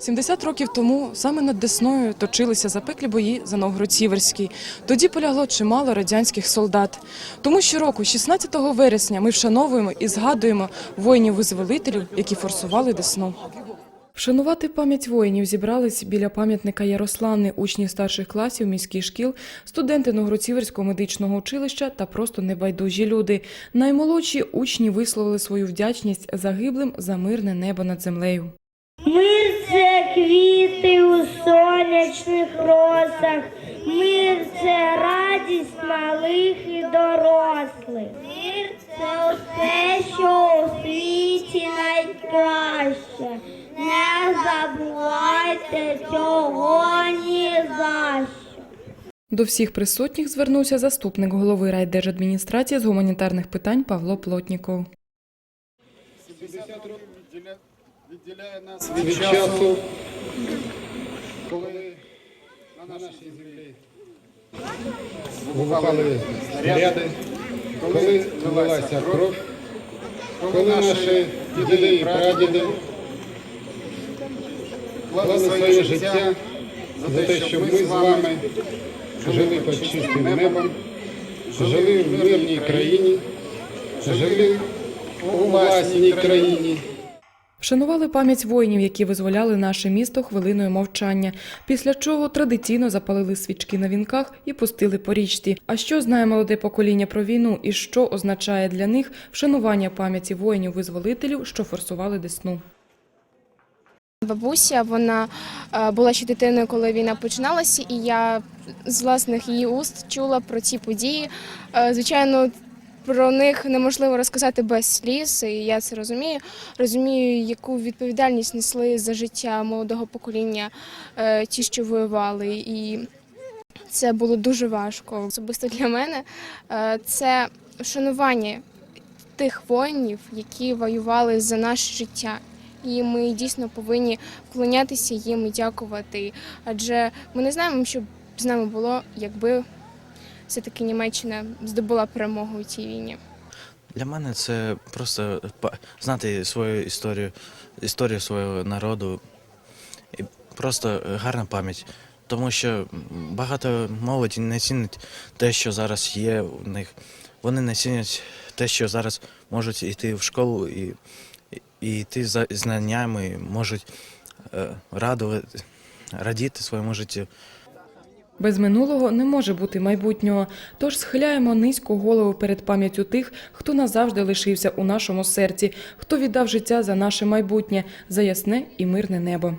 70 років тому саме над Десною точилися запеклі бої за Новгород-Сіверський. Тоді полягло чимало радянських солдат. Тому щороку, 16 вересня, ми вшановуємо і згадуємо воїнів-визволителів, які форсували Десну. Вшанувати пам'ять воїнів зібрались біля пам'ятника Ярославни, учні старших класів міських шкіл, студенти Новгород-Сіверського медичного училища та просто небайдужі люди. Наймолодші учні висловили свою вдячність загиблим за мирне небо над землею. Мир це квіти у сонячних росах, мир це радість малих і дорослих. Мир це все, що у світі найкраще. Не забувайте цього ні за що. До всіх присутніх звернувся заступник голови райдержадміністрації з гуманітарних питань Павло Плотніков. 50 років відділяє нас від часу, коли на нашій землі бували снаряди, коли лилася кров, коли наші діди і прадіди клали своє життя за те, щоб ми з вами жили під чистим небом, жили в мирній країні, жили у власній країні. Вшанували пам'ять воїнів, які визволяли наше місто хвилиною мовчання, після чого традиційно запалили свічки на вінках і пустили по річці. А що знає молоде покоління про війну і що означає для них вшанування пам'яті воїнів-визволителів, що форсували Десну? Бабуся, вона е, була ще дитиною, коли війна починалася, і я з власних її уст чула про ці події. Е, Звичайно, про них неможливо розказати без сліз, і я це розумію. Розумію, яку відповідальність несли за життя молодого покоління е, ті, що воювали. І це було дуже важко. Особисто для мене е, це вшанування тих воїнів, які воювали за наше життя. І ми дійсно повинні вклонятися їм і дякувати. Адже ми не знаємо, що б з нами було, якби все-таки Німеччина здобула перемогу у цій війні. Для мене це просто знати свою історію, історію свого народу і просто гарна пам'ять. Тому що багато молоді не цінить те, що зараз є у них. Вони не цінять те, що зараз можуть йти в школу і, і, і йти за знаннями, можуть е, радувати, радіти своєму життю. Без минулого не може бути майбутнього, тож схиляємо низьку голову перед пам'яттю тих, хто назавжди лишився у нашому серці, хто віддав життя за наше майбутнє, за ясне і мирне небо.